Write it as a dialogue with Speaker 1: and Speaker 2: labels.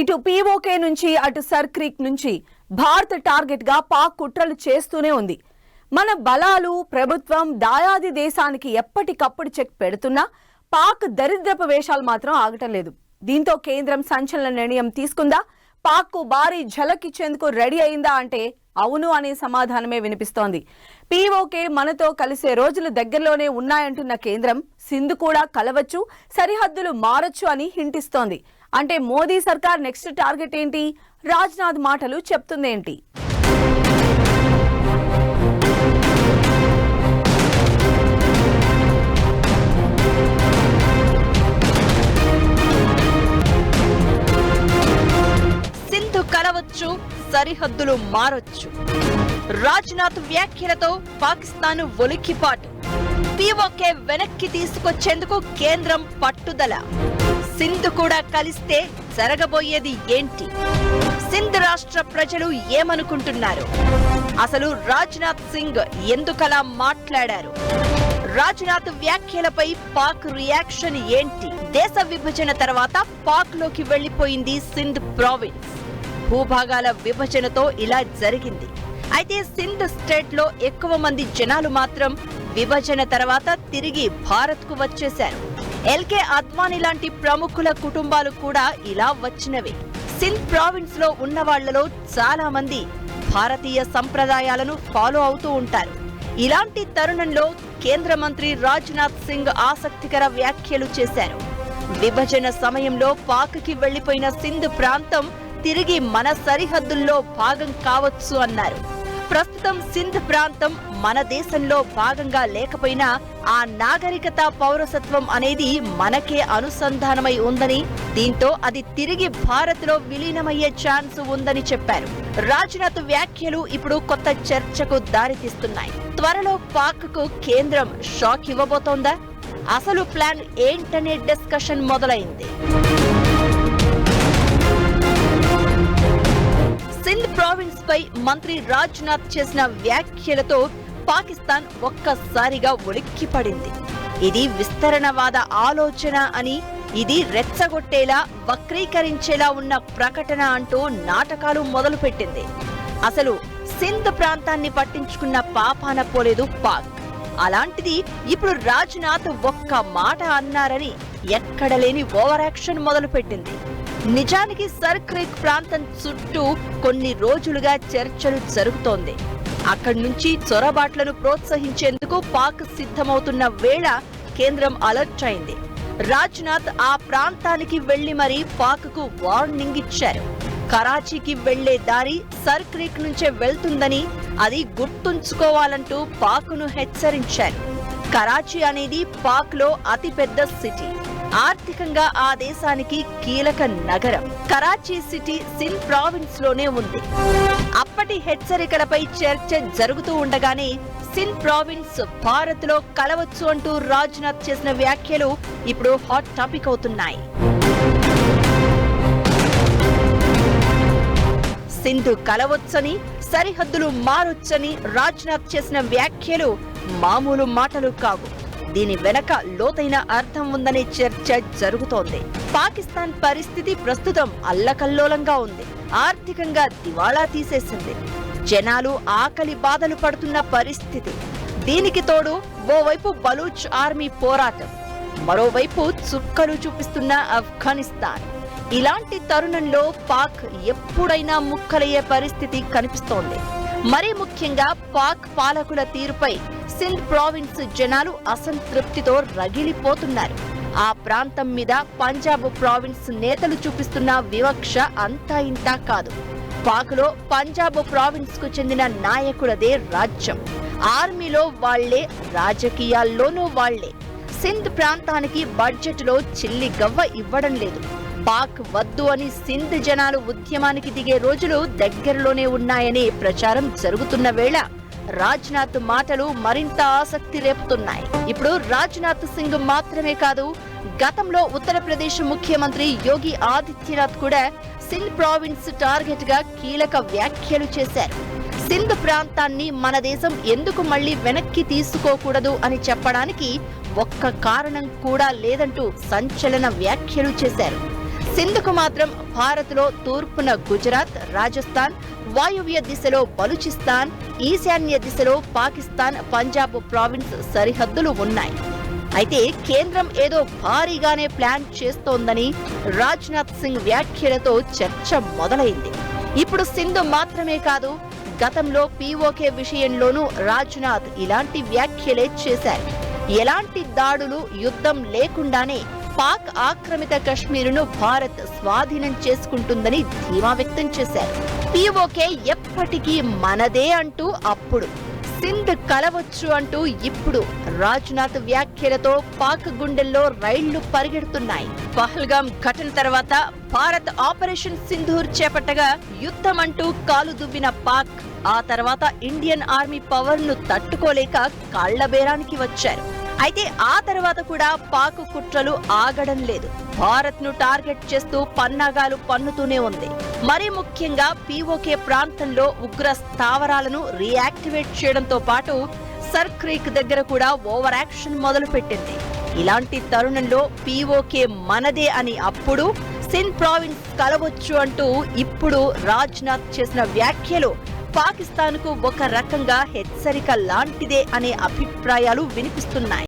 Speaker 1: ఇటు పీఓకే నుంచి అటు సర్ క్రీక్ నుంచి భారత్ టార్గెట్గా పాక్ కుట్రలు చేస్తూనే ఉంది. మన బలాలు ప్రభుత్వం దాయాది దేశానికి ఎప్పటికప్పుడు చెక్ పెడుతున్నా పాక్ దరిద్రపు వేషాలు మాత్రం ఆగటం లేదు. దీంతో కేంద్రం సంచలన నిర్ణయం తీసుకుందా? పాక్కు భారీ ఝలక్ ఇచ్చేందుకు రెడీ అయిందా అంటే అవును అనే సమాధానమే వినిపిస్తోంది. పీఓకే మనతో కలిసే రోజులు దగ్గరలోనే ఉన్నాయంటున్న కేంద్రం సింధు కూడా కలవచ్చు సరిహద్దులు మారచ్చు అని హింటిస్తోంది. అంటే మోదీ సర్కార్ నెక్స్ట్ టార్గెట్ ఏంటి? రాజ్నాథ్ మాటలు చెప్తుందేంటి?
Speaker 2: సింధు కలవచ్చు సరిహద్దులు మారొచ్చు. రాజ్నాథ్ వ్యాఖ్యలతో పాకిస్తాన్ ఒలిక్కిపాటు పీఓకే వెనక్కి తీసుకొచ్చేందుకు కేంద్రం పట్టుదల. సింధు కూడా కలిస్తే జరగబోయేది ఏంటి? సింధ్ రాష్ట్ర ప్రజలు ఏమనుకుంటున్నారు? అసలు రాజ్నాథ్ సింగ్ ఎందుకలా మాట్లాడారు? రాజ్నాథ్ వ్యాఖ్యలపై పాక్ రియాక్షన్ ఏంటి? దేశ విభజన తర్వాత పాక్లోకి వెళ్ళిపోయింది సింధ్ ప్రావిన్స్. భూభాగాల విభజనతో ఇలా జరిగింది. అయితే సింధ్ స్టేట్లో ఎక్కువ మంది జనాలు మాత్రం విభజన తర్వాత తిరిగి భారత్కు వచ్చేశారు. ఎల్కే అద్వానీ లాంటి ప్రముఖుల కుటుంబాలు కూడా ఇలా వచ్చినవే. సింధ్ ప్రావిన్స్లో ఉన్న వాళ్ళలో చాలా మంది భారతీయ సంప్రదాయాలను ఫాలో అవుతూ ఉంటారు. ఇలాంటి తరుణంలో కేంద్ర మంత్రి రాజ్నాథ్ సింగ్ ఆసక్తికర వ్యాఖ్యలు చేశారు. విభజన సమయంలో పాక్కి వెళ్ళిపోయిన సింధ్ ప్రాంతం తిరిగి మన సరిహద్దుల్లో భాగం కావచ్చు అన్నారు. ప్రస్తుతం సింధ్ ప్రాంతం మన దేశంలో భాగంగా లేకపోయినా ఆ నాగరికత పౌరసత్వం అనేది మనకే అనుసంధానమై ఉందని దీంతో అది తిరిగి భారత్లో విలీనమయ్యే ఛాన్స్ ఉందని చెప్పారు. రాజ్నాథ్ వ్యాఖ్యలు ఇప్పుడు కొత్త చర్చకు దారితీస్తున్నాయి. త్వరలో పాక్కు కేంద్రం షాక్ ఇవ్వబోతోందా? అసలు ప్లాన్ ఏంటనే డిస్కషన్ మొదలైంది. సింధ్ ప్రావిన్స్ పై మంత్రి రాజ్నాథ్ చేసిన వ్యాఖ్యలతో పాకిస్తాన్ ఒక్కసారిగా ఉలిక్కిపడింది. ఇది విస్తరణవాద ఆలోచన అని ఇది రెచ్చగొట్టేలా వక్రీకరించేలా ఉన్న ప్రకటన అంటూ నాటకాలు మొదలుపెట్టింది. అసలు సింధ్ ప్రాంతాన్ని పట్టించుకున్న పాపాన పోలేదు పాక్. అలాంటిది ఇప్పుడు రాజ్నాథ్ ఒక్క మాట అన్నారని ఎక్కడ లేని మొదలుపెట్టింది. నిజానికి సర్ క్రీక్ ప్రాంతం చుట్టూ కొన్ని రోజులుగా చర్చలు జరుగుతోంది. అక్కడి నుంచి చొరబాట్లను ప్రోత్సహించేందుకు పాక్ సిద్ధమవుతున్న వేళ కేంద్రం అలర్ట్ అయింది. రాజ్నాథ్ ఆ ప్రాంతానికి వెళ్ళి మరీ పాక్కు వార్నింగ్ ఇచ్చారు. కరాచీకి వెళ్ళే దారి సర్ క్రీక్ నుంచే వెళ్తుందని అది గుర్తుంచుకోవాలంటూ పాక్ను హెచ్చరించారు. కరాచీ అనేది పాక్లో అతిపెద్ద సిటీ. ఆర్థికంగా ఆ దేశానికి కీలక నగరం. కరాచీ సిటీ సిన్ ప్రావిన్స్లోనే ఉంది. అప్పటి హెచ్చరికలపై చర్చ జరుగుతూ ఉండగానే సిన్ ప్రావిన్స్ భారత్లో కలవచ్చు అంటూ రాజ్నాథ్ చేసిన వ్యాఖ్యలు ఇప్పుడు హాట్ టాపిక్ అవుతున్నాయి. సింధు కలవచ్చని సరిహద్దులు మారొచ్చని రాజ్నాథ్ చేసిన వ్యాఖ్యలు మామూలు మాటలు కావు. దీని వెనక లోతైన అర్థం ఉందనే చర్చ జరుగుతోంది. పాకిస్తాన్ పరిస్థితి ప్రస్తుతం అల్లకల్లోలంగా ఉంది. ఆర్థికంగా దివాళా తీసేసింది. జనాలు ఆకలి బాధలు పడుతున్న పరిస్థితి. దీనికి తోడు ఓవైపు బలూచ్ ఆర్మీ పోరాటం. మరోవైపు చుక్కలు చూపిస్తున్న ఆఫ్ఘనిస్తాన్. ఇలాంటి తరుణంలో పాక్ ఎప్పుడైనా ముక్కలయ్యే పరిస్థితి కనిపిస్తోంది. మరీ ముఖ్యంగా పాక్ పాలకుల తీరుపై సింధ్ ప్రావిన్స్ జనాలు అసంతృప్తితో రగిలిపోతున్నారు. ఆ ప్రాంతం మీద పంజాబ్ ప్రావిన్స్ నేతలు చూపిస్తున్న వివక్ష అంతా ఇంతా కాదు. పాక్లో పంజాబ్ ప్రావిన్స్కు చెందిన నాయకులదే రాజ్యం. ఆర్మీలో వాళ్ళే రాజకీయాల్లోనూ వాళ్ళే. సింధ్ ప్రాంతానికి బడ్జెట్లో చిల్లి గవ్వ ఇవ్వడం లేదు. పాక్ వద్దు అని సింధ్ జనాలు ఉద్యమానికి దిగే రోజులు దగ్గరలోనే ఉన్నాయనే ప్రచారం జరుగుతున్న వేళ రాజ్నాథ్ మాటలు మరింత ఆసక్తి రేపుతున్నాయి. ఇప్పుడు రాజ్నాథ్ సింగ్ మాత్రమే కాదు గతంలో ఉత్తరప్రదేశ్ ముఖ్యమంత్రి యోగి ఆదిత్యనాథ్ కూడా సింధ్ ప్రావిన్స్ టార్గెట్గా కీలక వ్యాఖ్యలు చేశారు. సింధ్ ప్రాంతాన్ని మన దేశం ఎందుకు మళ్ళీ వెనక్కి తీసుకోకూడదు అని చెప్పడానికి ఒక్క కారణం కూడా లేదంటూ సంచలన వ్యాఖ్యలు చేశారు. సింధుకు మాత్రం భారత్లో తూర్పున గుజరాత్ రాజస్థాన్ వాయువ్య దిశలో బలూచిస్తాన్ ఈశాన్య దిశలో పాకిస్తాన్ పంజాబ్ ప్రావిన్స్ సరిహద్దులు ఉన్నాయి. అయితే కేంద్రం ఏదో భారీగానే ప్లాన్ చేస్తోందని రాజ్నాథ్ సింగ్ వ్యాఖ్యలతో చర్చ మొదలైంది. ఇప్పుడు సింధు మాత్రమే కాదు గతంలో పీఓకే విషయంలోనూ రాజ్నాథ్ ఇలాంటి వ్యాఖ్యలే చేశారు. ఎలాంటి దాడులు యుద్ధం లేకుండానే పాక్ ఆక్రమిత కశ్మీరును భారత్ స్వాధీనం చేసుకుంటుందని ధీమా వ్యక్తం చేశారు. పీఓకే ఎప్పటికీ మనదే అంటూ అప్పుడు సింధ్ కలవచ్చు అంటూ ఇప్పుడు రాజ్నాథ్ వ్యాఖ్యలతో పాక్ గుండెల్లో రైళ్ళు పరిగెడుతున్నాయి. పహల్గాం ఘటన తర్వాత భారత్ ఆపరేషన్ సింధూర్ చేపట్టగా యుద్ధం అంటూ కాలు దువ్విన పాక్ ఆ తర్వాత ఇండియన్ ఆర్మీ పవర్ను తట్టుకోలేక కాళ్ళబేరానికి వచ్చారు. అయితే ఆ తర్వాత కూడా పాక్ కుట్రలు ఆగడం లేదు. భారత్ను టార్గెట్ చేస్తూ పన్నాగాలు పన్నుతూనే ఉంది. మరీ ముఖ్యంగా పీఓకే ప్రాంతంలో ఉగ్ర స్థావరాలను రీయాక్టివేట్ చేయడంతో పాటు సర్ క్రీక్ దగ్గర కూడా ఓవర్ యాక్షన్ మొదలుపెట్టింది. ఇలాంటి తరుణంలో పీఓకే మనదే అని అప్పుడు సిన్ ప్రావిన్స్ కలవచ్చు అంటూ ఇప్పుడు రాజ్నాథ్ చేసిన వ్యాఖ్యలు పాకిస్తాన్కు ఒక రకంగా హెచ్చరిక లాంటిదే అనే అభిప్రాయాలు వినిపిస్తున్నాయి.